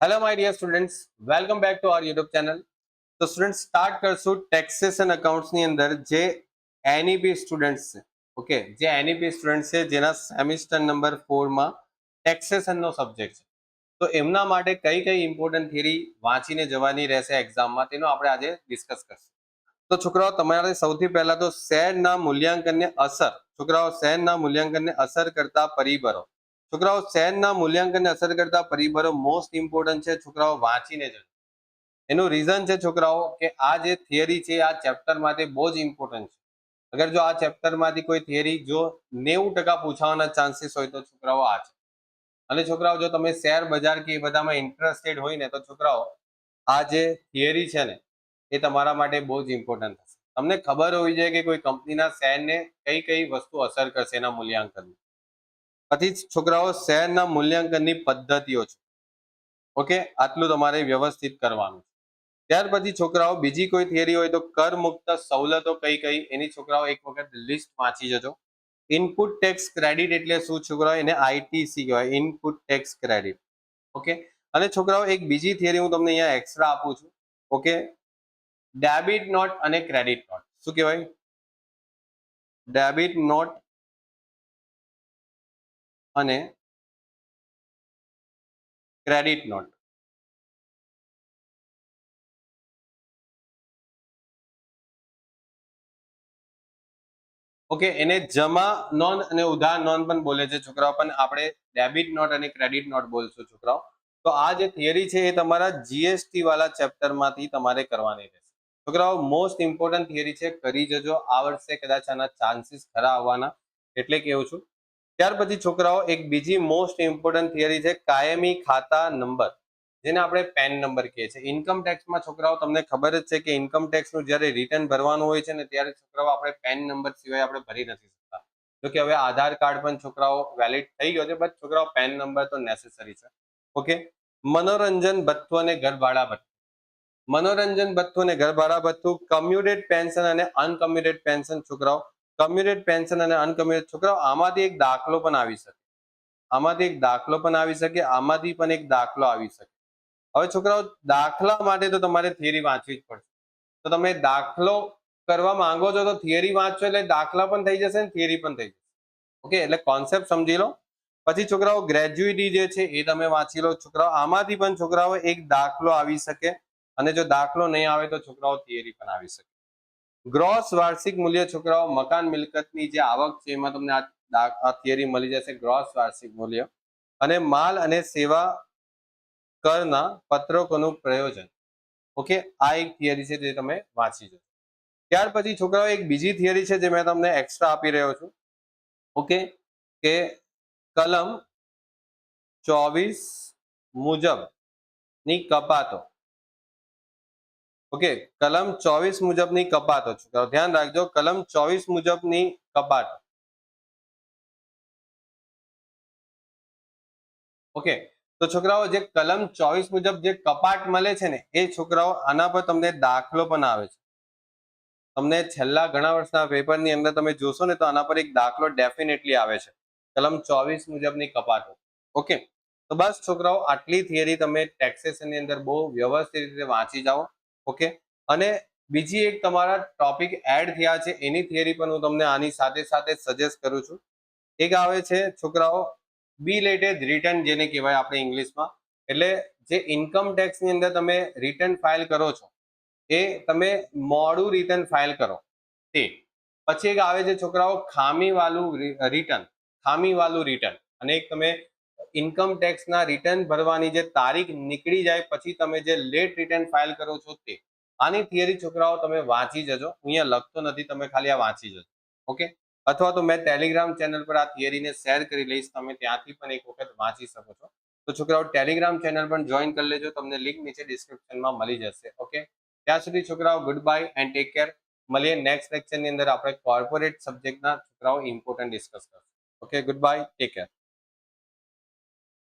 Hello my dear students welcome back to our YouTube channel તો student start કરશું taxation અકાઉન્ટ્સની અંદર જે એનઈપી સ્ટુડન્ટ્સ ઓકે જે એનઈપી સ્ટુડન્ટ્સ છે, જેના સેમિસ્ટર નંબર ફોરમાં ટેક્સેશનનો સબ્જેક્ટ છે. તો એમના માટે કઈ કઈ ઇમ્પોર્ટન્ટ થિયરી વાંચીને જવાની રહેશે એક્ઝામમાં તેનો આપણે આજે ડિસ્કસ કરશું. તો છોકરાઓ, તમારે સૌથી પહેલા તો શેરના મૂલ્યાંકનને અસર, છોકરાઓ શેરના મૂલ્યાંકનને અસર કરતા પરિબળો. છોકરાઓ શેરના મૂલ્યાંકનને અસર કરતા પરિબળો મોસ્ટ ઇમ્પોર્ટન્ટ છે, છોકરાઓ વાંચીને જજો એનું રીઝન છે છોકરાઓ કે આ જે થિયરી છે, આ ચેપ્ટર માટે બહુ જ ઇમ્પોર્ટન્ટ છે. અગર જો આ ચેપ્ટરમાંથી કોઈ થિયરી જો નેવું ટકા પૂછાવાના ચાન્સીસ હોય તો છોકરાઓ આ છે. અને છોકરાઓ જો તમે શેર બજાર કે એ બધામાં ઇન્ટરેસ્ટેડ હોય ને તો છોકરાઓ આ જે થિયરી છે ને, એ તમારા માટે બહુ જ ઇમ્પોર્ટન્ટ થશે. તમને ખબર હોવી જોઈએ કે કોઈ કંપનીના શેરને કઈ કઈ વસ્તુ અસર કરશે એના મૂલ્યાંકન પછી છોકરાઓ શેરના મૂલ્યાંકનની પદ્ધતિઓ છે. ઓકે? આટલું તમારે વ્યવસ્થિત કરવાનું છે. ત્યાર પછી છોકરાઓ બીજી કોઈ થિયરી હોય તો કર મુક્ત સવલતો કઈ કઈ? એની છોકરાઓ એક વખત લિસ્ટ વાંચી જજો. ઇનપુટ ટેક્સ ક્રેડિટ એટલે શું છોકરાઓ? એને આઈટીસી કહેવાય ઇનપુટ ટેક્સ ક્રેડિટ ઓકે? અને છોકરાઓ એક બીજી થિયરી હું તમને અહીંયા એક્સ્ટ્રા આપું છું. ઓકે? ડેબિટ નોટ અને ક્રેડિટ નોટ શું કહેવાય? ડેબિટ નોટ અને ક્રેડિટ નોટ. ઓકે, એને જમા નોંધ અને ઉધાર નોંધ પણ બોલે છે છોકરાઓ, પણ આપણે ડેબિટ નોટ અને ક્રેડિટ નોટ બોલશું છોકરાઓ. તો આ જે થિયરી છે એ તમારા જીએસટી વાળા ચેપ્ટરમાંથી તમારે કરવાની રહેશે. છોકરાઓ મોસ્ટ ઇમ્પોર્ટન્ટ થિયરી છે, કરી જજો. આ વર્ષે કદાચ આના ચાન્સીસ ખરા આવવાના. એટલે કેવું છું. ત્યાર પછી છોકરાઓ, એક બીજી મોસ્ટ ઇમ્પોર્ટન્ટ થિયરી છે, કાયમી ખાતા નંબર, જેને આપણે પેન નંબર કહીએ છીએ. ઇન્કમ ટેક્સમાં છોકરાઓ, તમને ખબર જ છે કે ઇન્કમ ટેક્સનું જ્યારે રિટર્ન ભરવાનું હોય છે ને, ત્યારે છોકરાઓ આપણે પેન નંબર સિવાય આપણે ભરી નથી શકતા. જો કે હવે આધાર કાર્ડ પણ છોકરાઓ વેલિડ થઈ ગયો છે બટ છોકરાઓ પેન નંબર તો નેસેસરી છે. ઓકે મનોરંજન ભથ્થું અને ઘરભાડા ભથ્થું. મનોરંજન ભથ્થુ અને ઘરભાડા ભથ્થું કમ્યુટેડ પેન્શન અને અનકમ્યુટેડ પેન્શન છોકરાઓ કમ્યુટેડ પેન્શન અને અનકમ્યુટેડ છોકરાઓ આમાંથી એક દાખલો પણ આવી શકે. આમાંથી એક દાખલો પણ આવી શકે, આમાંથી પણ એક દાખલો આવી શકે. હવે છોકરાઓ, દાખલા માટે તો તમારે થિયરી વાંચવી જ પડશે. તો તમે દાખલો કરવા માંગો છો તો થિયરી વાંચો એટલે દાખલા પણ થઈ જશે ને થિયરી પણ થઈ જશે. ઓકે એટલે કોન્સેપ્ટ સમજી લો. પછી છોકરાઓ ગ્રેજ્યુએટી જે છે એ તમે વાંચી લો. છોકરાઓ, આમાંથી પણ છોકરાઓ એક દાખલો આવી શકે. અને જો દાખલો નહીં આવે તો છોકરાઓ થિયરી પણ આવી શકે. ગ્રોસ વાર્ષિક મૂલ્ય છોકરાઓ મકાન મિલકતની જે આવક છે, એમાં તમને આ થિયરી મળી જશે, ગ્રોસ વાર્ષિક મૂલ્ય. અને માલ અને સેવા કરના પત્રકોનું પ્રયોજન. ઓકે? આ એક થિયરી છે જે તમે વાંચી જજો ત્યાર પછી છોકરાઓ, એક બીજી થિયરી છે જે મેં તમને એક્સ્ટ્રા આપી રહ્યો છું. ઓકે? કે કલમ ચોવીસ મુજબની કપાતો. ઓકે કલમ ચોવીસ મુજબની કપાતો છોકરાઓ ધ્યાન રાખજો, કલમ ચોવીસ મુજબની કપાત. ઓકે તો છોકરાઓ, જે કલમ ચોવીસ મુજબ જે કપાટ મળે છે ને, એ છોકરાઓ આના પર તમને દાખલો પણ આવે છે. તમને છેલ્લા ઘણા વર્ષના પેપરની અંદર તમે જોશો ને, તો આના પર એક દાખલો ડેફિનેટલી આવે છે. કલમ ચોવીસ મુજબની કપાટો ઓકે તો બસ છોકરાઓ, આટલી થિયરી તમે ટેક્સેશનની અંદર બહુ વ્યવસ્થિત રીતે વાંચી જાઓ. ઓકે? અને બીજી એક તમારા ટોપિક એડ થયા છે, એની થિયરી પણ હું તમને આની સાથે સાથે સજેસ્ટ કરું છું. એક આવે છે, છોકરાઓ બિલેટેડ રિટર્ન જેને કહેવાય આપણે ઇંગ્લિશમાં. એટલે જે ઇન્કમ ટેક્સની અંદર તમે રિટર્ન ફાઇલ કરો છો, એ તમે મોડું રિટર્ન ફાઇલ કરો. તે. પછી એક આવે છે, છોકરાઓ, ખામીવાળું રિટર્ન ખામીવાળું રિટર્ન અને એક તમે ઇન્કમ ટેક્સના રિટર્ન ભરવાની જે તારીખ નીકળી જાય પછી તમે જે લેટ રિટર્ન ફાઇલ કરો છો તે, આની થિયરી છોકરાઓ તમે વાંચી જજો. અહીંયા લખતો નથી, તમે ખાલી આ વાંચી જજો. ઓકે? અથવા તો મેં ટેલિગ્રામ ચેનલ પર આ થિયરીને શેર કરી લઈશ, તમે ત્યાંથી પણ એક વખત વાંચી શકો છો. તો છોકરાઓ ટેલિગ્રામ ચેનલ પણ જોઈન કરી લેજો, તમને લિંક નીચે ડિસ્ક્રિપ્શનમાં મળી જશે. ઓકે? ત્યાં સુધી છોકરાઓ good bye and take care મળીએ નેક્સ્ટ લેક્ચરની અંદર આપણે કોર્પોરેટ સબ્જેક્ટના છોકરાઓ ઇમ્પોર્ટન્ટ ડિસ્કસ કરશું. Okay? Good bye take care